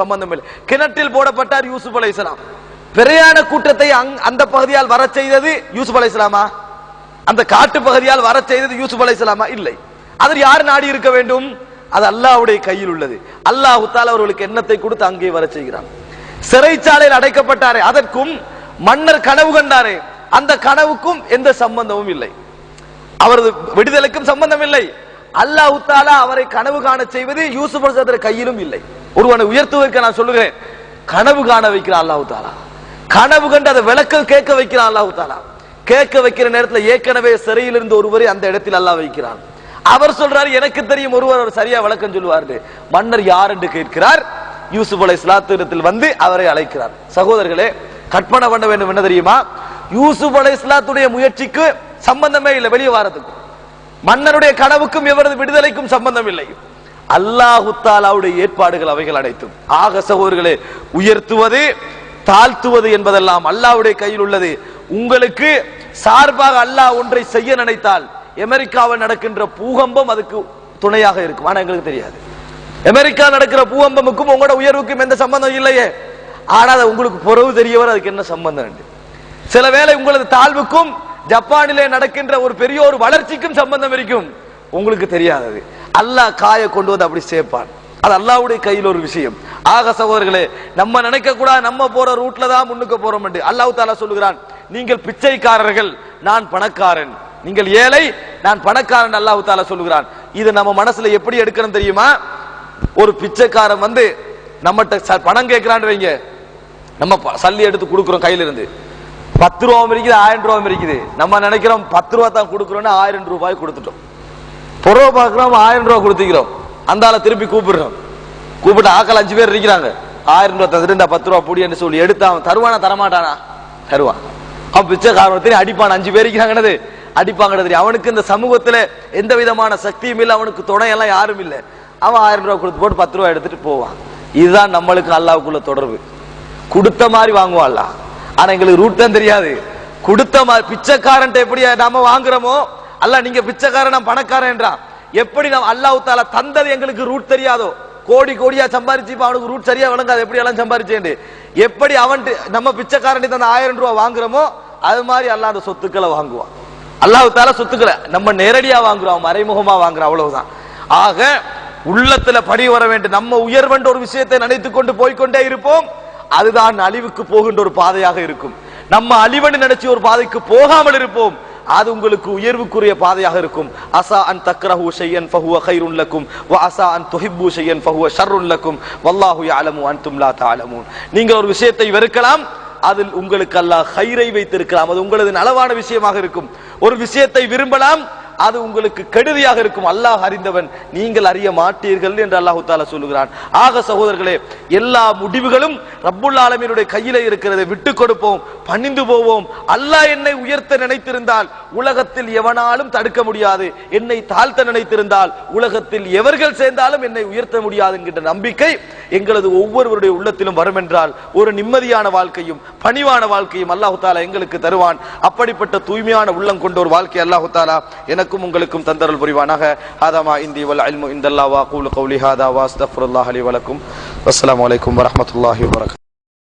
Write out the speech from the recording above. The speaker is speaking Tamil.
சம்பந்தம் இல்லை. கிணற்றில் போடப்பட்டார் யூசுப் அலைஹிஸ்ஸலாம் பிரயாண கூட்டத்தை அந்த பகுதியால் வர செய்தது யூசுப் அலைஹிஸ்ஸலாமா அந்த காட்டு பகுதியால் வர செய்தது யூசுப் அலைஹிஸ்ஸலாமா இல்லை. அதில் யார் நாடி இருக்க வேண்டும்? அது அல்லாவுடைய கையில் உள்ளது. அல்லாஹு தால அவர்களுக்கு எண்ணத்தை கொடுத்து அங்கே வர செய்கிறான். சிறைச்சாலையில் அடைக்கப்பட்டாரே அதற்கும் மன்னர் கனவு கண்டாரே அந்த கனவுக்கும் எந்த சம்பந்தமும் இல்லை. அவரது விடுதலுக்கும் சம்பந்தம் இல்லை. அல்லாஹ் தாலா அவரை கனவு காண செய்வது யூசுப் அலைஹிஸ்ஸலாத்துடைய கையிலும் இல்லை. ஒருவனை உயர்த்துவதற்கு நான் சொல்லுகிறேன் கனவு காண வைக்கிறான் அல்லாஹு தாலா கனவு கண்டு அதை விளக்கம் கேட்க வைக்கிறான் அல்லாஹு தாலா கேட்க வைக்கிற நேரத்தில் ஏற்கனவே சிறையில் இருந்த ஒருவரை அந்த இடத்தில் அல்லாஹ் வைக்கிறான். அவர் சொல்றாரு எனக்கு தெரியும் ஒருவர் அவர் சரியா விளக்கம் சொல்லுவார் மன்னர் யார் என்று கேட்கிறார். யூசுப் அலை இஸ்லாத்திடத்தில் வந்து அவரை அழைக்கிறார். சகோதரர்களே கற்பனை பண்ண வேண்டும் என்ன தெரியுமா? யூசுப் அலை இஸ்லாத்துடைய முயற்சிக்கு சம்பந்தமே இல்லை வெளியே வாரத்துக்கு. மன்னருடைய கனவுக்கும் இவரது விடுதலைக்கும் சம்பந்தம் இல்லை அல்லாஹுத்தாலாவுடைய ஏற்பாடுகள் அவைகள் அனைத்தும். ஆக சகோதரர்களே உயர்த்துவது தாழ்த்துவது என்பதெல்லாம் அல்லாஹ்வுடைய கையில் உள்ளது. உங்களுக்கு சார்பாக அல்லாஹ் ஒன்றை செய்ய நினைத்தால் அமெரிக்காவில் நடக்கின்ற பூகம்பம் அதுக்கு துணையாக இருக்கும். ஆனா எங்களுக்கு தெரியாது. அமெரிக்கா நடக்கிற பூகம்பமுக்கும் உங்களோட உயர்வுக்கும் எந்த சம்பந்தம் இல்லையே. ஆனா அது உங்களுக்கு பொறவு தெரியவர் அதுக்கு என்ன சம்பந்தம் உண்டு? சில வேளை உங்களது தாழ்வுக்கும் ஜப்பானிலே நடக்கின்ற ஒரு பெரிய ஒரு வளர்ச்சிக்கும் சம்பந்தம் இருக்கும் உங்களுக்கு தெரியாதது. அல்லாஹ் காய கொண்டு வந்து அப்படி சேர்ப்பான். அது அல்லாவுடைய கையில் ஒரு விஷயம். ஆக சகோதரர்களே நம்ம நினைக்க கூட நம்ம போற ரூட்ல தான் முன்னுக்கு போறோம் என்று. அல்லாஹு தாலா சொல்லுகிறான் நீங்கள் பிச்சைக்காரர்கள் நான் பணக்காரன். நீங்கள் ஏழை நான் பணக்காரன் அல்லாஹு தாலா சொல்லுகிறான். இது நம்ம மனசுல எப்படி எடுக்கணும் தெரியுமா? ஒரு பிச்சைக்காரன் வந்து நம்மகிட்ட ச- பணம் கேட்கிறான்னு வைங்க. நம்ம ப- சல்லி எடுத்து கொடுக்குறோம் கையில இருந்து பத்து ரூபாவும் இருக்குது ஆயிரம் ரூபாவும் இருக்குது நம்ம நினைக்கிறோம் பத்து ரூபா தான் கொடுக்குறோம்னு ஆயிரம் ரூபாய் கொடுத்துட்டோம். புறவை பார்க்குறோம் ஆயிரம் ரூபாய் கொடுத்துக்கிறோம். அந்த ஆளை திருப்பி கூப்பிடுறோம். கூப்பிட்டு ஆக்கள் அஞ்சு பேர் இருக்கிறாங்க. ஆயிரம் ரூபாய் தந்துட்டு பத்து ரூபா பொடின்னு சொல்லி எடுத்து அவன் தருவானா தரமாட்டானா? தருவான். அவன் பிச்சை பிச்சைக்காரன் அடிப்பான். அஞ்சு பேர் இருக்கிறாங்கன்னது அடிப்பாங்க தெரியும். அவனுக்கு இந்த சமூகத்துல எந்த விதமான சக்தியும் இல்லை. அவனுக்கு துணையெல்லாம் யாரும் இல்லை. அவன் ஆயிரம் ரூபாய் கொடுத்து போட்டு பத்து ரூபாய் எடுத்துட்டு போவான். இதுதான் நம்மளுக்கு அல்லாவுக்குள்ள தொடர்பு. கொடுத்த மாதிரி வாங்குவான்லாம் ஆனா எங்களுக்கு ரூட் தான் தெரியாது. கொடுத்த பிச்சைக்காரன் எப்படி நாம வாங்குறோமோ? அல்ல நீங்க பிச்சைக்காரன் நான் பணக்காரன் என்றான். எப்படி நாம் அல்லாஹ் தாலா தந்தது எங்களுக்கு ரூட் தெரியாதோ? கோடி கோடியா சம்பாரிச்சு இப்ப அவனுக்கு ரூட் சரியா விளங்காது எப்படி எல்லாம் சம்பாரிச்சேன் எப்படி அவன் நம்ம பிச்சைக்காரன் தந்த ஆயிரம் ரூபாய் வாங்குறோமோ அது மாதிரி அல்லாத அந்த சொத்துக்களை வாங்குவான். அல்லாஹ் தால சொத்துக்களை நம்ம நேரடியா வாங்குறோம் மறைமுகமா வாங்குறோம் அவ்வளவுதான். ஆக உள்ளத்துல படி வர வேண்டும். நம்ம உயர்வென்ற ஒரு விஷயத்தை நினைத்துக் கொண்டு போய்க்கொண்டே இருப்போம். அதுதான் அழிவுக்கு போகின்ற ஒரு பாதையாக இருக்கும். நம்ம அழிவன் நினைச்சு ஒரு பாதைக்கு போகாமல் இருப்போம். அது உங்களுக்கு உயர்வுக்குரிய பாதையாக இருக்கும். அசா அன் தக்ரஹு ஷையன் ஃபஹுவ கைருன் லக்கும். வ அசா அன் துஹிப்பு ஷையன் ஃபஹுவ ஷர்ருன் லக்கும். வல்லாஹு யஅலமு அன்தும் லா தஅலமூன். நீங்கள் ஒரு விஷயத்தை வெறுக்கலாம் அதில் உங்களுக்கு அல்லாஹ் ஹைரை வைத்திருக்கலாம். அது உங்களது நலவான விஷயமாக இருக்கும். ஒரு விஷயத்தை விரும்பலாம் அது உங்களுக்கு கெடுதியாக இருக்கும். அல்லாஹ் அறிந்தவன் நீங்கள் அறிய மாட்டீர்கள் என்று அல்லாஹு தாலா சொல்லுகிறான். ஆக சகோதரர்களே எல்லா முடிவுகளும் ரப்புல் ஆலமீனுடைய கையில இருக்கிறதை விட்டு கொடுப்போம் பணிந்து போவோம். அல்லாஹ் என்னை உயர்த்த நினைத்திருந்தால் உலகத்தில் எவனாலும் தடுக்க முடியாது. என்னை தாழ்த்த நினைத்திருந்தால் உலகத்தில் எவர்கள் சேர்ந்தாலும் என்னை உயர்த்த முடியாது என்கின்ற நம்பிக்கை எங்களது ஒவ்வொருவருடைய உள்ளத்திலும் வரும் என்றால் ஒரு நிம்மதியான வாழ்க்கையும் பணிவான வாழ்க்கையும் அல்லாஹு தாலா எங்களுக்கு தருவான். அப்படிப்பட்ட தூய்மையான உள்ளம் கொண்ட ஒரு வாழ்க்கை அல்லாஹு தாலா எனக்கும் உங்களுக்கும் தந்தரல் புரிவானாக. ஹாதாமா இந்தி வல் அல்மு இந்தல்லா வா கௌலி ஹாதா வா அஸ்தக்ஃபிருல்லாஹ் வலக்கும் அஸ்ஸலாமு அலைக்கும் வரஹ்மத்துல்லாஹி வபரகாத்துஹு